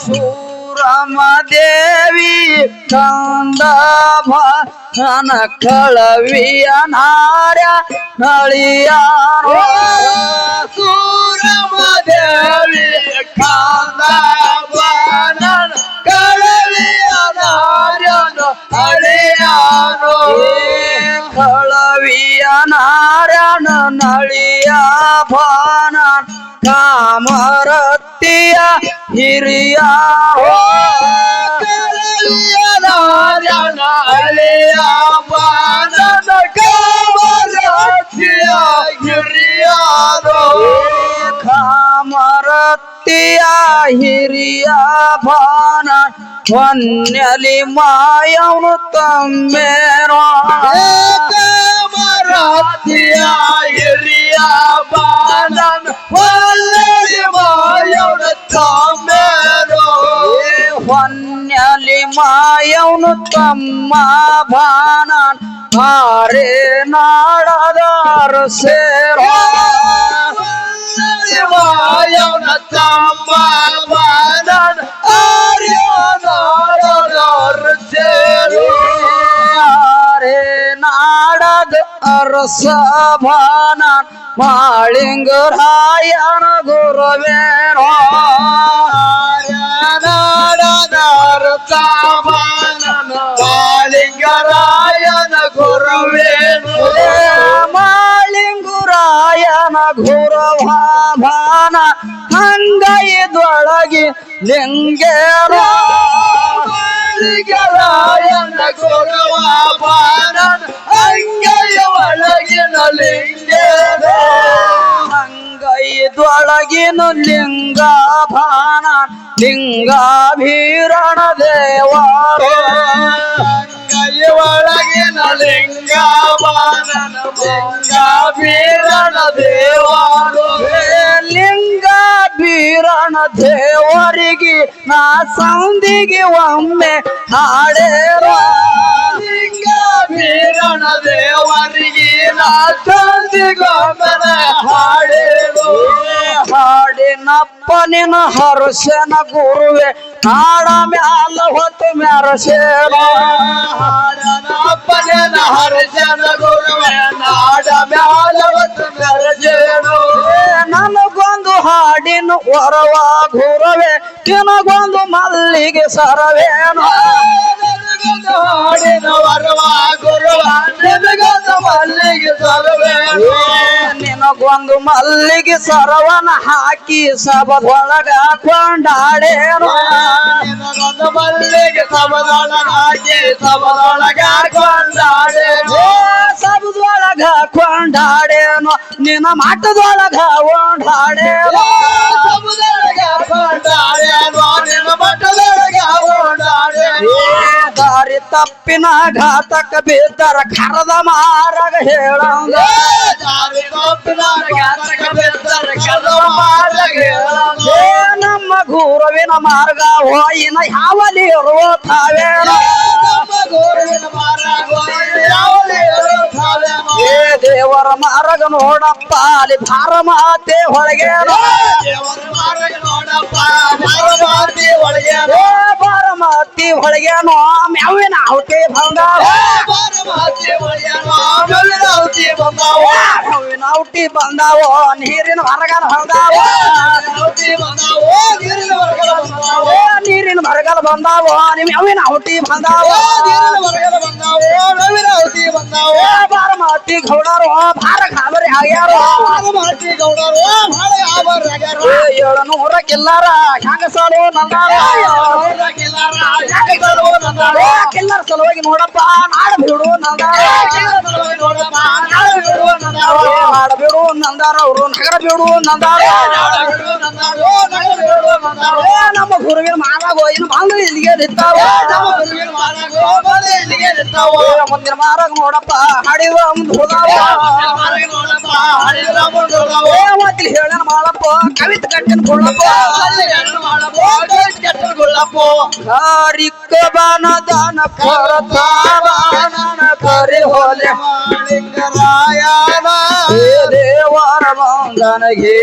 ಸೂರಮ ದೇವಿ ಕಂದ ಭನ ಕಳವಿಯ ನಾರ್ಯ ನಳಿಯ ಸೂರಮ ದೇವಿ ಕಾಂದ ಬಾನನ ಕಳವಿಯ ನಾರ್ಯನ ಹಳೆಯಾನು ಕಳವಿಯ ನಾರಾಯಣ ನಳಿಯ ಭಾನ ಕಾಮರತಿಯ ಹಿರಿಯ ಗಿರಿಯಾನು ಕಾಮರತಿಯ ಹಿರಿಯ ಭಾನ ಧ್ವನ್ಯಲಿ ಮಾಯವನು ತಮ್ಮೇರೋ. ಕಾಮರಾಜ್ಯ ಹಿರಿಯ ಬಾನನ ತಮ್ಮ ಭಾನ ಹಾರೆ ನಾಡದಾರು ಸೇರೋ ಮಾಯವನ ತಮ್ಮ ಬಾನನ ಆರ್ಯನಾಡದವರು ಸೇರು ಹಾರೆ ನಾಡದ ಅರಸ ಭಾನ ಮಾಳಿಂಗರಾಯನ ಗುರುವೇರೋ ಆರ್ಯನಾಡದವರು ತಾಮಾನನ ಬಾಲಿಂಗರಾಯನ ಗುರುವೇನು? ಮಾಳಿಂಗುರಾಯನ ಗುರವ ಭಾನ ಹಂಗೈದೊಳಗಿ ಲಿಂಗೇರೋ. ಲಿಂಗರಾಯನ ಗುರುವ ಬಾನನ ಅಂಗೈಯ ಒಳಗಿನ ಲಿಂಗೇರ. ಹಂಗೈದೊಳಗಿನ ಲಿಂಗ ಭಾನ ಲಿಂಗಾಭೀರಣ ದೇವಾರೋ. ಲಿಂಗ ದೇವರಿಗೆ ನಾ ಸಂದಿಗೆ ಒಮ್ಮೆ ಹಾಡೇರೋ. ಲಿಂಗ ವೀರಣ ದೇವರಿಗೆ ನಾ ತಂದಿಗೊಮ್ಮನ ಹಾಡೇನು ಹಾಡಿನಪ್ಪನಿನ ಹರಸೇನ ಗುರುವೆ ನಾಡ ಮ್ಯಾಲ ಹೊತ್ತು ಮ್ಯಾರಸೇನ ಅಪ್ಪನ ಹರಸೇನ ಗುರುವೆ ನಾಡ ಮ್ಯಾಲವತ್ತು ಮ್ಯಾರಸೇನು ನನಗೊಂದು ಹಾಡಿನ ಹೊರವ ಗುರುವೆ ತಿನಗೊಂದು ಮಲ್ಲಿಗೆ ಸರವೇನು. ಹಾಡಿನ ವರವ ಗುರುವ ನಿನಗೊಂದು ಮಲ್ಲಿಗೆ ಸಲುವೇನು ನಿನಗೊಂದು ಮಲ್ಲಿಗೆ ಸರವನ ಹಾಕಿ ಸಬದೊಳಗ ಕೊಂಡಾಡೇನು ಒಂದು ಮಲ್ಲಿಗೆ ಸಬದೊಳಗಾಗಿ ಸಬದೊಳಗ ಕೊಂಡಾಡೇನು ಸಬದೊಳಗ ಕೊಂಡಾಡೇನು? ನಿನ್ನ ಮಠದೊಳಗ ಓಡಾಡೇನು ಸಬದೊಳಗ ಕೊಂಡಾಡೇನು? ನಿನ್ನ ಮಠದೊಳಗ ಓಡಾಡೇನು ತಪ್ಪಿನ ಘಾತಕ ಬಿದ್ದರ ಕರದ ಮಾರಗ ಹೇಳಂಗ ಏ ನಮ್ಮ ಗುರುವಿನ ಮಾರ್ಗ ಹೋಯಿನ ಯಾವಲಿ ಇರುವ ತಾವೇನ? ಏ ದೇವರ ಮಾರಗ ನೋಡಪ್ಪ ಅಲ್ಲಿ ಭಾರ ಮಾತೆ ಹೊಳಗೇನ ಏ ಭಾರ ಮಾತಿ ಹೊಳಗೇನೋ ಮ್ಯಾವಿನ ಹೊಟ್ಟೆ ಬಂದಾವ ಮ್ಯಾವಿನ ಔಟಿ ಬಂದಾವ ನೀರಿನ ಹೊರಗನ ಬಂದಾವ ನೀರಿನ ಹೊರಗಲ ಬಂದಾವ ನಿಮ್ ಯಾವಿನ ಔಟಿ ಬಂದಾವ ಏ ಬಾರ ಮಾತಿ ಗೌಡರು ಭಾರ ಖಾಬರಿ ಆಗ್ಯಾರೋ ಏ ಏಳುನೂರ ಕಿಲ್ಲಾರ ಹೆಂಗ ಸಾಲು ನಂದಾರ ಏ ಕಿಲ್ಲರ ಸಲುವಾಗಿ ನೋಡಪ್ಪ ನಾಡ ಬಿಡು ನಂದಾರ ಏ ನಾಡ ಬಿಡು ನಂದಾರ ಅವರು ನಗರ ಬಿಡು ನಂದಾರ ಏ ನಮ್ಮ ಗುರುವಿನ ಮಾರಾಗ ಇನ್ನು ಬಂದು ಇಲ್ಲಿಗೆ ನಿಂತಾವ ಏ ಮುಂದಿನ ಮಾರಾಗ ನೋಡಪ್ಪ ಹಾಡಿದ ಮುಂದೆ ಹೋದಾವ ಏ ಮತ್ತಿಲ್ ಹೇಳನ ಮಾಡಪ್ಪ ಕವಿತ ಕಟ್ಟಿನ ಕೊಳ್ಳಪ್ಪ ಕಾರಿಕ ಬಾನ ದಾನ ಕೊರತಾವ ನನ್ನ ಕರಿ ಹೋಲೆ ಏ ದೇವರ ಬಂದನಗೆ